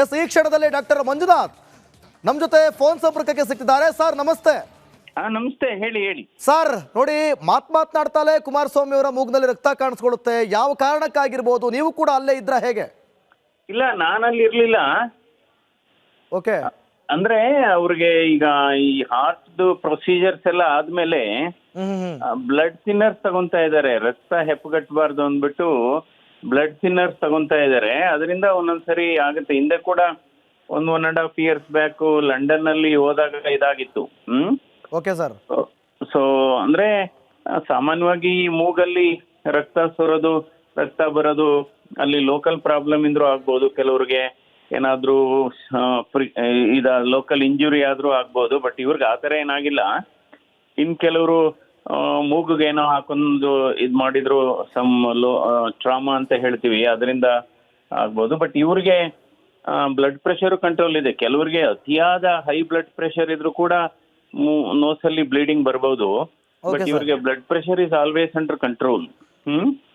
S ಈ ಕ್ಷಣದಲ್ಲಿ doctor Manjunath ನಮ್ಮ ಜೊತೆ ಫೋನ್ ಸಂಪರ್ಕಕ್ಕೆ ಸಿಕ್ಕಿದ್ದಾರೆ. ಸರ್ ನಮಸ್ತೆ. ಹಾ ನಮಸ್ತೆ. ಹೇಳಿ ಹೇಳಿ. ಸರ್ ನೋಡಿ ಮಾತ್ ಮಾತನಾಡ್ತಾಲೆ ಕುಮಾರಸ್ವಾಮಿ ಅವರ ಮೂಗ್ನಲ್ಲಿ ರಕ್ತ ಕಾಣಿಸ್ಕೊಳ್ಳುತ್ತೆ. ಯಾವ ಕಾರಣಕ್ಕಾಗಿರ್ಬೋದು? ನೀವು ಕೂಡ ಅಲ್ಲೇ ಇದ್ರ ಹೇಗೆ? ಇಲ್ಲ ನಾನಲ್ಲಿ ಇರ್ಲಿಲ್ಲ. ಓಕೆ. ಅಂದ್ರೆ ಅವ್ರಿಗೆ ಈಗ ಈ ಹಾರ್ಟ್ ಪ್ರೊಸೀಜರ್ಸ್ ಎಲ್ಲ ಆದ್ಮೇಲೆ ಬ್ಲಡ್ ಥಿನ್ನರ್ಸ್ ತಗೊಂತ ಇದ್ದಾರೆ. ರಕ್ತ ಹೆಪ್ಪಗಟ್ಟಬಾರ್ದು ಅಂದ್ಬಿಟ್ಟು ಬ್ಲಡ್ ಥಿನ್ನರ್ಸ್ ತಗೊಂತಾ ಇದ್ದಾರೆ. ಅದರಿಂದ ಒಂದೊಂದ್ಸರಿ ಆಗುತ್ತೆ. ಹಿಂದೆ ಕೂಡ ಒಂದ್ one and half years back ಲಂಡನ್ನಲ್ಲಿ ಹೋದಾಗ ಇದಾಗಿತ್ತು. ಹ್ಮ್? ಓಕೆ ಸರ್ ಸೊ ಅಂದ್ರೆ ಸಾಮಾನ್ಯವಾಗಿ ಈ ಮೂಗಲ್ಲಿ ರಕ್ತ ಸೋರೋದು ರಕ್ತ ಬರೋದು ಅಲ್ಲಿ ಲೋಕಲ್ ಪ್ರಾಬ್ಲಮ್ ಇಂದ್ರೂ ಆಗ್ಬೋದು. ಕೆಲವ್ರಿಗೆ ಏನಾದ್ರೂ ಇದ ಲೋಕಲ್ ಇಂಜುರಿ ಆದ್ರೂ ಆಗ್ಬೋದು. ಬಟ್ ಇವ್ರಿಗೆ ಆ ಥರ ಏನಾಗಿಲ್ಲ. ಇನ್ ಕೆಲವರು ಮೂಗುಗೆ ಏನೋ ಹಾಕೊಂಡು ಇದ್ ಮಾಡಿದ್ರು ಸಮ್ ಲೋ ಟ್ರಾಮಾ ಅಂತ ಹೇಳ್ತೀವಿ ಅದರಿಂದ ಆಗ್ಬೋದು. ಬಟ್ ಇವ್ರಿಗೆ ಬ್ಲಡ್ ಪ್ರೆಷರ್ ಕಂಟ್ರೋಲ್ ಇದೆ. ಕೆಲವರಿಗೆ ಅತಿಯಾದ ಹೈ ಬ್ಲಡ್ ಪ್ರೆಷರ್ ಇದ್ರೂ ಕೂಡ ನೋಸಲ್ಲಿ ಬ್ಲೀಡಿಂಗ್ ಬರ್ಬೋದು. ಬಟ್. ಇವ್ರಿಗೆ blood pressure is always under control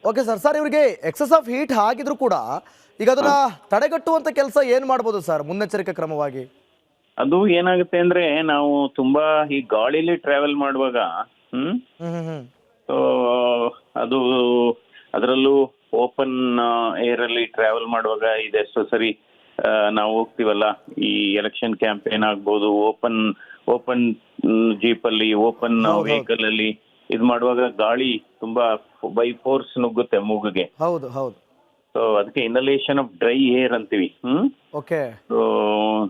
okay sir sir ಇವರಿಗೆ ಎಕ್ಸಸ್ ಆಫ್ ಹೀಟ್ ಆಗಿದ್ರು ಕೂಡ ಈಗ ಅದನ್ನ ತಡೆಗಟ್ಟುವಂತ ಕೆಲಸ ಏನ್ ಮಾಡ್ಬೋದು ಸರ್ ಮುನ್ನೆಚ್ಚರಿಕೆ ಕ್ರಮವಾಗಿ? ಅದು ಏನಾಗುತ್ತೆ ಅಂದ್ರೆ ನಾವು ತುಂಬಾ ಈ ಗಾಳಿಲಿ ಟ್ರಾವೆಲ್ ಮಾಡುವಾಗ ಹ್ಮ್? ಅದು ಅದರಲ್ಲೂ ಓಪನ್ ಏರ್ ಅಲ್ಲಿ ಟ್ರಾವೆಲ್ ಮಾಡುವಾಗ ಇದೆಷ್ಟೋ ಸರಿ ನಾವು ಹೋಗ್ತೀವಲ್ಲ? ಈ ಎಲೆಕ್ಷನ್ ಕ್ಯಾಂಪೇನ್ ಆಗ್ಬೋದು ಓಪನ್ ಓಪನ್ ಜೀಪ್ ಅಲ್ಲಿ ಓಪನ್. ವೆಹಿಕಲ್ ಅಲ್ಲಿ ಇದ್ ಮಾಡುವಾಗ ಗಾಳಿ ತುಂಬಾ ಬೈ ಫೋರ್ಸ್ ನುಗ್ಗುತ್ತೆ ಮೂಗಿಗೆ. ಹೌದು ಹೌದು. ಸೊ ಅದಕ್ಕೆ ಇನಲೇಷನ್ ಆಫ್ ಡ್ರೈ ಏರ್ ಅಂತೀವಿ ಹ್ಮ್? Okay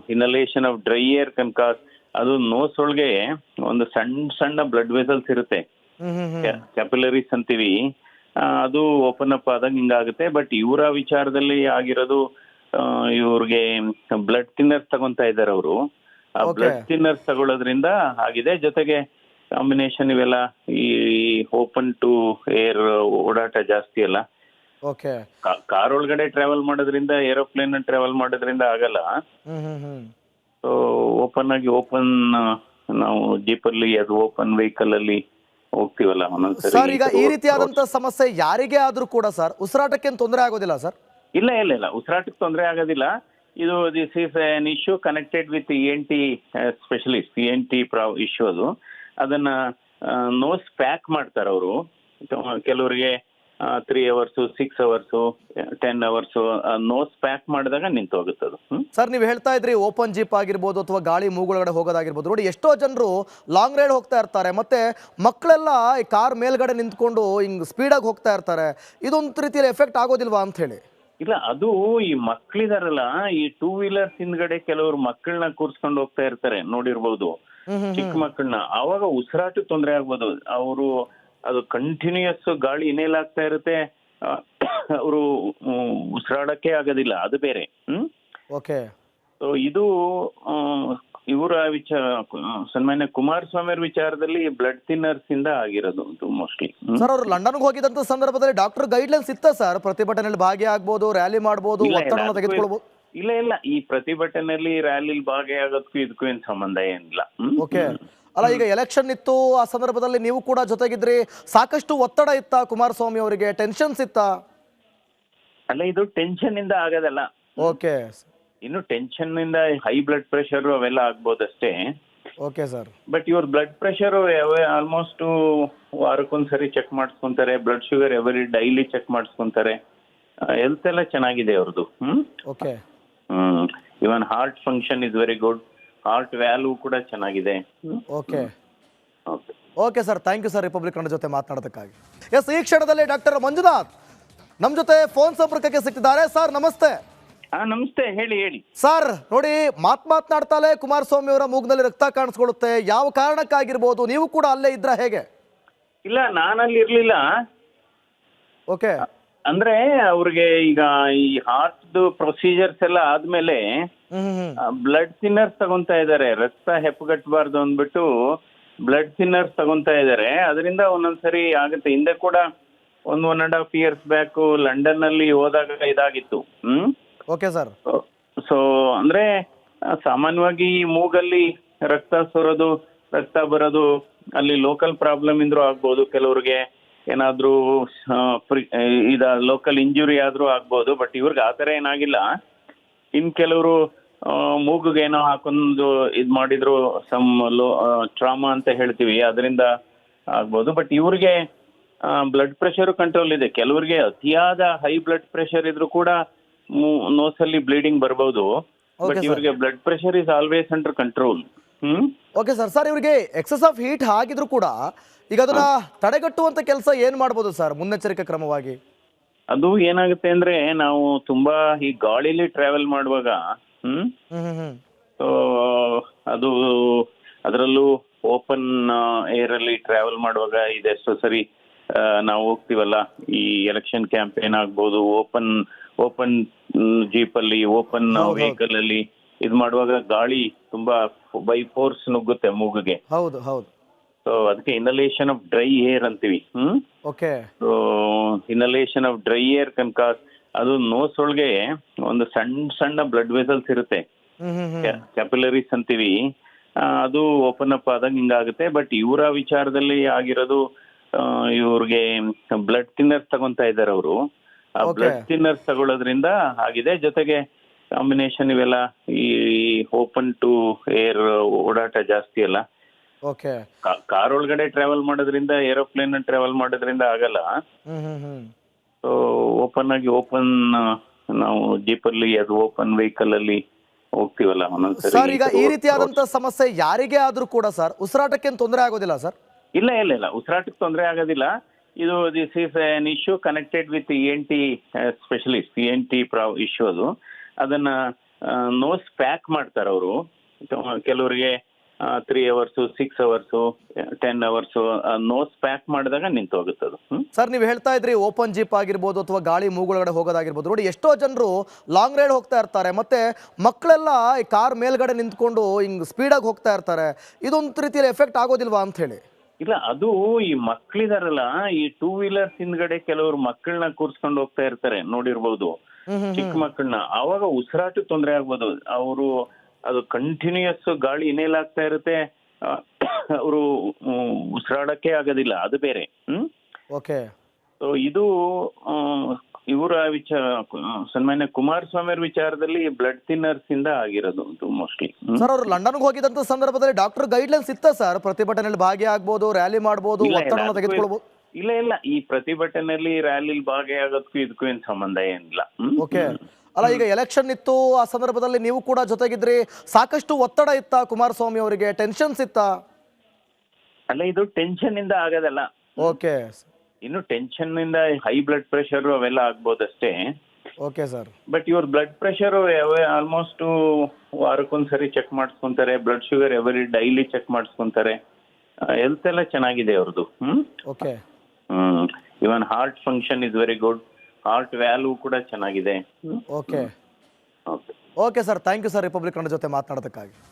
inhalation of dry air ಕನ್ ಕಾಸ್ ಅದು ನೋಸ್ ಒಳಗೆ ಒಂದು ಸಣ್ಣ ಸಣ್ಣ ಬ್ಲಡ್ ವೆಸಲ್ಸ್ ಇರುತ್ತೆ. ಕ್ಯಾಪಿಲರೀಸ್ ಅಂತೀವಿ. ಅದು ಓಪನ್ ಅಪ್ ಆದಾಗ ಹಿಂಗಾಗುತ್ತೆ. ಬಟ್ ಇವರ ವಿಚಾರದಲ್ಲಿ ಆಗಿರೋದು ಇವ್ರಿಗೆ ಬ್ಲಡ್ ಥಿನ್ನರ್ಸ್ ತಗೊಂತಾ ಇದ್ದಾರೆ ಅವರು. ಆ ಬ್ಲಡ್ ಥಿನ್ನರ್ಸ್ ತಗೊಳ್ಳೋದ್ರಿಂದ ಆಗಿದೆ. ಜೊತೆಗೆ ಕಾಂಬಿನೇಷನ್ ಇವೆಲ್ಲ ಈ ಓಪನ್ ಟು ಏರ್ ಓಡಾಟ ಜಾಸ್ತಿ ಅಲ್ಲ. ಕಾರ್ ಒಳಗಡೆ ಟ್ರಾವೆಲ್ ಮಾಡೋದ್ರಿಂದ ಏರೋಪ್ಲೇನ್ ಟ್ರಾವೆಲ್ ಮಾಡೋದ್ರಿಂದ ಆಗಲ್ಲ. ಓಪನ್ ಆಗಿ ಓಪನ್ ನಾವು ಜೀಪಲ್ಲಿ ಅದು ಓಪನ್ ವೆಹಿಕಲ್ ಅಲ್ಲಿ ಹೋಗ್ತೀವಲ್ಲ ಸರ್? ಈಗ ಈ ರೀತಿಯಾದಂತಹ ಸಮಸ್ಯೆ ಯಾರಿಗೆ ಆದ್ರೂ ಕೂಡ ಸರ್ ಉಸಿರಾಟಕ್ಕೆ ತೊಂದರೆ ಆಗೋದಿಲ್ಲ ಸರ್ ಇಲ್ಲ ಇಲ್ಲ ಇಲ್ಲ. ಉಸಿರಾಟಕ್ಕೆ ತೊಂದರೆ ಆಗೋದಿಲ್ಲ. ಇದು this is an issue connected with E N T specialist E N T ಪ್ರಾ ಇಶ್ಯೂ ಅದು. ಅದನ್ನ ನೋಸ್ ಪ್ಯಾಕ್ ಮಾಡ್ತಾರೆ ಅವರು ಕೆಲವರಿಗೆ three hours six hours ten hours nose pack ಮಾಡಿದಾಗ ನಿಂತು ಹೋಗುತ್ತೆ ಅದು. ಸರ್ ನೀವು ಹೇಳ್ತಾ ಇದ್ರಿ ಓಪನ್ ಜೀಪ್ ಆಗಿರ್ಬೋದು ಅಥವಾ ಗಾಳಿ ಮೂಗುಳಗಡೆ ಹೋಗೋದಾಗಿರ್ಬೋದು. ನೋಡಿ ಎಷ್ಟೋ ಜನರು ಲಾಂಗ್ ರೈಡ್ ಹೋಗ್ತಾ ಇರ್ತಾರೆ. ಮತ್ತೆ ಮಕ್ಕಳೆಲ್ಲ ಈ ಕಾರ್ ಮೇಲ್ಗಡೆ ನಿಂತ್ಕೊಂಡು ಹಿಂಗ್ ಸ್ಪೀಡಾಗಿ ಹೋಗ್ತಾ ಇರ್ತಾರೆ. ಇದೊಂದು ರೀತಿಯಲ್ಲಿ ಎಫೆಕ್ಟ್ ಆಗೋದಿಲ್ವಾ ಅಂತ ಹೇಳಿ? ಇಲ್ಲ ಅದು ಈ ಮಕ್ಳಿದಾರಲ್ಲ ಈ ಟೂ ವೀಲರ್ಸ್ ಹಿಂದ್ಗಡೆ ಕೆಲವರು ಮಕ್ಕಳನ್ನ ಕೂರ್ಸ್ಕೊಂಡು ಹೋಗ್ತಾ ಇರ್ತಾರೆ. ನೋಡಿರ್ಬೋದು. ಚಿಕ್ಕ ಮಕ್ಕಳನ್ನ ಅವಾಗ ಉಸಿರಾಟ ತೊಂದರೆ ಆಗ್ಬೋದು. ಅವರು ಅದು ಕಂಟಿನ್ಯೂಯಸ್ ಗಾಳಿ ಇನೇಲ್ ಆಗ್ತಾ ಇರುತ್ತೆ. ಅವರು ಉಸಿರಾಡಕ್ಕೆ ಆಗೋದಿಲ್ಲ. ಅದು ಬೇರೆ. ಹ್ಮ್? ಓಕೆ. ಸೊ ಇದು ಇವರ ವಿಚಾರ ಸನ್ಮಾನ್ಯ ಕುಮಾರಸ್ವಾಮಿ ಅವರ ವಿಚಾರದಲ್ಲಿ ಬ್ಲಡ್ ಥಿನ್ನರ್ಸ್ ಇಂದ ಆಗಿರೋದು ಇದು ಮೋಸ್ಟ್ಲಿ ಸರ್ ಅವರು ಲಂಡನ್ಗೆ ಹೋಗಿದಂತ ಸಂದರ್ಭದಲ್ಲಿ ಡಾಕ್ಟರ್ ಗೈಡ್ಲೈನ್ಸ್ ಇತ್ತ ಸರ್ ಪ್ರತಿಭಟನೆಯಲ್ಲಿ ಭಾಗಿಯಾಗಬಹುದು ರ್ಯಾಲಿ ಮಾಡಬಹುದು ಒತ್ತಡ ಇಲ್ಲ. ಇಲ್ಲ ಈ ಪ್ರತಿಭಟನೆಯಲ್ಲಿ ರ್ಯಾಲಿ ಭಾಗಿಯಾಗೋದಕ್ಕೂ ಇದಕ್ಕೂ ಏನ್ ಸಂಬಂಧ ಏನಿಲ್ಲ. ಓಕೆ. ಅಲ್ಲ ಈಗ ಎಲೆಕ್ಷನ್ ಇತ್ತು ಆ ಸಂದರ್ಭದಲ್ಲಿ ನೀವು ಕೂಡ ಜೊತೆಗಿದ್ರಿ. ಸಾಕಷ್ಟು ಒತ್ತಡ ಇತ್ತ ಕುಮಾರಸ್ವಾಮಿ ಅವರಿಗೆ? ಟೆನ್ಷನ್ಸ್ ಇತ್ತ? ಅಲ್ಲ ಇದು ಟೆನ್ಷನ್ ಇಂದ ಆಗೋದಲ್ಲ. ಓಕೆ ಇನ್ನು ಟೆನ್ಷನ್ ಇಂದ ಹೈ ಬ್ಲಡ್ ಪ್ರೆಷರ್ ಅವೆಲ್ಲ ಆಗ್ಬೋದಷ್ಟೇ. ಓಕೆ ಸರ್ ಬಟ್ ಇವ್ರ ಬ್ಲಡ್ ಪ್ರೆಷರ್ ಆಲ್ಮೋಸ್ಟ್ ವಾರಕ್ಕೊಂದ್ಸರಿ check ಮಾಡಿಸ್ಕೊಂತಾರೆ. Blood sugar every daily check ಮಾಡಿಸ್ಕೊಂತಾರೆ. Health ಎಲ್ಲ ಚೆನ್ನಾಗಿದೆ ಅವ್ರದ್ದು ಹ್ಮ್? Okay even heart function is very good heart value ಕೂಡ ಚೆನ್ನಾಗಿದೆ. Okay okay okay sir thank you sir Republic Kannada ಜೊತೆ ಮಾತನಾಡೋದಕ್ಕಾಗಿ. S ಈ ಕ್ಷಣದಲ್ಲಿ ಡಾಕ್ಟರ್ ಮಂಜುನಾಥ್ ನಮ್ಮ ಜೊತೆ ಫೋನ್ ಸಂಪರ್ಕಕ್ಕೆ ಸಿಕ್ಕಿದ್ದಾರೆ. ಸರ್ ನಮಸ್ತೆ. ಹಾ ನಮಸ್ತೆ. ಹೇಳಿ ಹೇಳಿ. ಸರ್ ನೋಡಿ ಮಾತ್ ಮಾತನಾಡ್ತಾಲೆ ಕುಮಾರಸ್ವಾಮಿ ಅವರ ಮೂಗ್ನಲ್ಲಿ ರಕ್ತ ಕಾಣಿಸ್ಕೊಳ್ಳುತ್ತೆ. ಯಾವ ಕಾರಣಕ್ಕಾಗಿರ್ಬೋದು? ನೀವು ಕೂಡ ಅಲ್ಲೇ ಇದ್ರ ಹೇಗೆ? ಇಲ್ಲ ನಾನಲ್ಲಿ ಇರ್ಲಿಲ್ಲ ಓಕೆ ಅಂದ್ರೆ ಅವ್ರಿಗೆ ಈಗ ಈ ಹಾರ್ಟ್ ಪ್ರೊಸೀಜರ್ಸ್ ಎಲ್ಲ ಆದ್ಮೇಲೆ ಬ್ಲಡ್ ಥಿನ್ನರ್ಸ್ ತಗೊಂತಾ ಇದ್ದಾರೆ ರಕ್ತ ಹೆಪ್ಪುಗಟ್ಟಬಾರ್ದು ಅಂದ್ಬಿಟ್ಟು ಬ್ಲಡ್ ಥಿನ್ನರ್ಸ್ ತಗೊಂತಾ ಇದ್ದಾರೆ ಅದರಿಂದ ಒಂದೊಂದ್ಸರಿ ಆಗುತ್ತೆ. ಹಿಂದೆ ಕೂಡ ಒಂದ್ one and half years back London ಅಲ್ಲಿ ಹೋದಾಗ ಇದಾಗಿತ್ತು. ಹ್ಮ್? ಓಕೆ ಸರ್ ಸೊ ಅಂದ್ರೆ ಸಾಮಾನ್ಯವಾಗಿ ಈ ಮೂಗಲ್ಲಿ ರಕ್ತ ಸೋರೋದು ರಕ್ತ ಬರೋದು ಅಲ್ಲಿ ಲೋಕಲ್ ಪ್ರಾಬ್ಲಮ್ ಇಂದ್ರೂ ಆಗ್ಬೋದು ಕೆಲವ್ರಿಗೆ. ಏನಾದ್ರೂ ಇದ ಲೋಕಲ್ ಇಂಜುರಿ ಆದ್ರೂ ಆಗ್ಬೋದು ಬಟ್ ಇವ್ರಿಗೆ ಆ ಥರ ಏನಾಗಿಲ್ಲ. ಇನ್ ಕೆಲವರು ಮೂಗುಗೆ ಏನೋ ಹಾಕೊಂಡು ಇದ್ ಮಾಡಿದ್ರು ಸಮ್ ಲೋ ಟ್ರಾಮಾ ಅಂತ ಹೇಳ್ತೀವಿ ಅದರಿಂದ ಆಗ್ಬೋದು ಬಟ್ ಇವ್ರಿಗೆ ಬ್ಲಡ್ ಪ್ರೆಷರ್ ಕಂಟ್ರೋಲ್ ಇದೆ. ಕೆಲವರಿಗೆ ಅತಿಯಾದ ಹೈ ಬ್ಲಡ್ ಪ್ರೆಷರ್ ಇದ್ರೂ ಕೂಡ ನೋಸಲ್ಲಿ ಬ್ಲೀಡಿಂಗ್ ಬರ್ಬೋದು ಬಟ್. ಇವ್ರಿಗೆ blood pressure is always under control hmm? Okay sir sir ಇವರಿಗೆ ಎಕ್ಸಸ್ ಆಫ್ ಹೀಟ್ ಆಗಿದ್ರು ಕೂಡ ಈಗ ಅದನ್ನ ತಡೆಗಟ್ಟುವಂತ ಕೆಲಸ ಏನ್ ಮಾಡ್ಬೋದು ಸರ್ ಮುನ್ನೆಚ್ಚರಿಕೆ ಕ್ರಮವಾಗಿ? ಅದು ಏನಾಗುತ್ತೆ ಅಂದ್ರೆ ನಾವು ತುಂಬಾ ಈ ಗಾಳಿಲಿ ಟ್ರಾವೆಲ್ ಮಾಡುವಾಗ ಹ್ಮ್? ಅದು ಅದರಲ್ಲೂ ಓಪನ್ ಏರ್ ಅಲ್ಲಿ ಟ್ರಾವೆಲ್ ಮಾಡುವಾಗ ಇದೆಷ್ಟೋ ಸರಿ ನಾವು ಹೋಗ್ತೀವಲ್ಲ? ಈ ಎಲೆಕ್ಷನ್ ಕ್ಯಾಂಪೇನ್ ಆಗ್ಬೋದು ಓಪನ್ ಓಪನ್ ಜೀಪ್ ಅಲ್ಲಿ ಓಪನ್. ವೆಹಿಕಲ್ ಅಲ್ಲಿ ಇದು ಮಾಡುವಾಗ ಗಾಳಿ ತುಂಬಾ ಬೈ ಫೋರ್ಸ್ ನುಗ್ಗುತ್ತೆ ಮೂಗಿಗೆ. ಹೌದು ಹೌದು. ಸೊ ಅದಕ್ಕೆ ಇನಲೇಷನ್ ಆಫ್ ಡ್ರೈ ಏರ್ ಅಂತೀವಿ. ಹ್ಮ್? Okay so inhalation of dry air ಕನ್ ಕಾಸ್ ಅದು ನೋಸ್ ಒಳಗೆ ಒಂದು ಸಣ್ಣ ಸಣ್ಣ ಬ್ಲಡ್ ವೆಸಲ್ಸ್ ಇರುತ್ತೆ. ಕ್ಯಾಪಿಲರೀಸ್ ಅಂತೀವಿ. ಅದು ಓಪನ್ ಅಪ್ ಆದಾಗ ಹಿಂಗಾಗುತ್ತೆ. ಬಟ್ ಇವರ ವಿಚಾರದಲ್ಲಿ ಆಗಿರೋದು ಇವ್ರಿಗೆ ಬ್ಲಡ್ ಥಿನ್ನರ್ಸ್ ತಗೊಂತಾ ಇದ್ದಾರೆ ಅವರು. ಆ ಬ್ಲಡ್ ಥಿನ್ನರ್ಸ್ ತಗೊಳ್ಳೋದ್ರಿಂದ ಆಗಿದೆ. ಜೊತೆಗೆ ಕಾಂಬಿನೇಷನ್ ಇವೆಲ್ಲ ಈ ಓಪನ್ ಟು ಏರ್ ಓಡಾಟ ಜಾಸ್ತಿ ಅಲ್ಲ. ಓಕೆ ಕಾರ್ ಒಳಗಡೆ ಟ್ರಾವೆಲ್ ಮಾಡೋದ್ರಿಂದ ಏರೋಪ್ಲೇನ್ ಟ್ರಾವೆಲ್ ಮಾಡೋದ್ರಿಂದ ಆಗಲ್ಲ. Hmm hmm hmm. So open ಆಗಿ ಓಪನ್ ನಾವು ಜೀಪಲ್ಲಿ ಅದು ಓಪನ್ ವೆಹಿಕಲ್ ಅಲ್ಲಿ ಹೋಗ್ತೀವಲ್ಲ ಸರ್ ಈಗ ಈ ರೀತಿಯಾದಂತ ಸಮಸ್ಯೆ ಯಾರಿಗೆ ಆದ್ರೂ ಕೂಡ ಸರ್ ಉಸಿರಾಟಕ್ಕೆ ತೊಂದರೆ ಆಗೋದಿಲ್ಲ ಸರ್ ಇಲ್ಲ ಇಲ್ಲ ಇಲ್ಲ. ಉಸಿರಾಟಕ್ಕೆ ತೊಂದರೆ ಆಗೋದಿಲ್ಲ. ಇದು this is an issue connected with E N T specialist E N T ಪ್ರಾ ಇಶ್ಯೂ ಅದು. ಅದನ್ನ ನೋಸ್ ಪ್ಯಾಕ್ ಮಾಡ್ತಾರೆ ಅವರು ಕೆಲವರಿಗೆ three hours six hours ten hours nose pack ಮಾಡಿದಾಗ ನಿಂತು ಹೋಗುತ್ತೆ ಅದು. ಸರ್ ನೀವು ಹೇಳ್ತಾ ಇದ್ರಿ ಓಪನ್ ಜೀಪ್ ಆಗಿರ್ಬೋದು ಅಥವಾ ಗಾಳಿ ಮೂಗುಳಗಡೆ ಹೋಗೋದಾಗಿರ್ಬೋದು. ನೋಡಿ ಎಷ್ಟೋ ಜನರು ಲಾಂಗ್ ರೈಡ್ ಹೋಗ್ತಾ ಇರ್ತಾರೆ. ಮತ್ತೆ ಮಕ್ಕಳೆಲ್ಲ ಈ ಕಾರ್ ಮೇಲ್ಗಡೆ ನಿಂತ್ಕೊಂಡು ಹಿಂಗ್ ಸ್ಪೀಡಾಗಿ ಹೋಗ್ತಾ ಇರ್ತಾರೆ. ಇದೊಂದು ರೀತಿಯಲ್ಲಿ ಎಫೆಕ್ಟ್ ಆಗೋದಿಲ್ವಾ ಅಂತ ಹೇಳಿ? ಇಲ್ಲ ಅದು ಈ ಮಕ್ಳಿದಾರಲ್ಲ ಈ ಟೂ ವೀಲರ್ಸ್ ಹಿಂದ್ಗಡೆ ಕೆಲವರು ಮಕ್ಕಳನ್ನ ಕೂರ್ಸ್ಕೊಂಡು ಹೋಗ್ತಾ ಇರ್ತಾರೆ. ನೋಡಿರ್ಬೋದು. ಚಿಕ್ಕ ಮಕ್ಕಳನ್ನ ಅವಾಗ ಉಸಿರಾಟ ತೊಂದರೆ ಆಗ್ಬೋದು. ಅವರು ಅದು ಕಂಟಿನ್ಯೂಯಸ್ ಗಾಳಿ ಇನೇಲ್ ಆಗ್ತಾ ಇರುತ್ತೆ. ಅವರು ಉಸಿರಾಡಕ್ಕೆ ಆಗೋದಿಲ್ಲ. ಅದು ಬೇರೆ. ಹ್ಮ್? ಓಕೆ. ಸೊ ಇದು ಇವರ ವಿಚಾರ ಸನ್ಮಾನ್ಯ ಕುಮಾರಸ್ವಾಮಿ ಅವರ ವಿಚಾರದಲ್ಲಿ ಬ್ಲಡ್ ಥಿನ್ನರ್ಸ್ ಇಂದ ಆಗಿರೋದು ಇದು ಮೋಸ್ಟ್ಲಿ ಸರ್ ಅವರು ಲಂಡನ್ಗೆ ಹೋಗಿದಂತ ಸಂದರ್ಭದಲ್ಲಿ ಡಾಕ್ಟರ್ ಗೈಡ್ಲೈನ್ಸ್ ಇತ್ತ ಸರ್ ಪ್ರತಿಭಟನೆಯಲ್ಲಿ ಭಾಗಿಯಾಗಬಹುದು ರ್ಯಾಲಿ ಮಾಡಬಹುದು ಇಲ್ಲ ಇಲ್ಲ ಈ ಪ್ರತಿಭಟನೆಯಲ್ಲಿ ರ್ಯಾಲಿ ಭಾಗಿಯಾಗೋದಕ್ಕೂ ಇದಕ್ಕೂ ಏನ್ ಸಂಬಂಧ ಏನಿಲ್ಲ. ಓಕೆ. ಅಲ್ಲ ಈಗ ಎಲೆಕ್ಷನ್ ಇತ್ತು ಆ ಸಂದರ್ಭದಲ್ಲಿ ನೀವು ಕೂಡ ಜೊತೆಗಿದ್ರಿ. ಸಾಕಷ್ಟು ಒತ್ತಡ ಇತ್ತ ಕುಮಾರಸ್ವಾಮಿ ಅವರಿಗೆ? ಟೆನ್ಷನ್ಸ್ ಇತ್ತ? ಅಲ್ಲ ಇದು ಟೆನ್ಷನ್ ಇಂದ ಆಗೋದಲ್ಲ. ಓಕೆ ಇನ್ನು ಟೆನ್ಷನ್ ಇಂದ ಹೈ ಬ್ಲಡ್ ಪ್ರೆಷರ್ ಅವೆಲ್ಲ ಆಗ್ಬೋದಷ್ಟೇ. ಓಕೆ ಸರ್ ಬಟ್ ಇವ್ರ ಬ್ಲಡ್ ಪ್ರೆಷರ್ ಆಲ್ಮೋಸ್ಟ್ ವಾರಕ್ಕೊಂದ್ಸರಿ check ಮಾಡಿಸ್ಕೊಂತಾರೆ. Blood sugar every daily check ಮಾಡಿಸ್ಕೊಂತಾರೆ. Health ಎಲ್ಲ ಚೆನ್ನಾಗಿದೆ ಅವ್ರದ್ದು ಹ್ಮ್? Okay hmm. Even heart function is very good heart value ಕೂಡ ಚೆನ್ನಾಗಿದೆ. Okay okay okay sir thank you sir Republic Kannada ಜೊತೆ ಮಾತನಾಡೋದಕ್ಕಾಗಿ.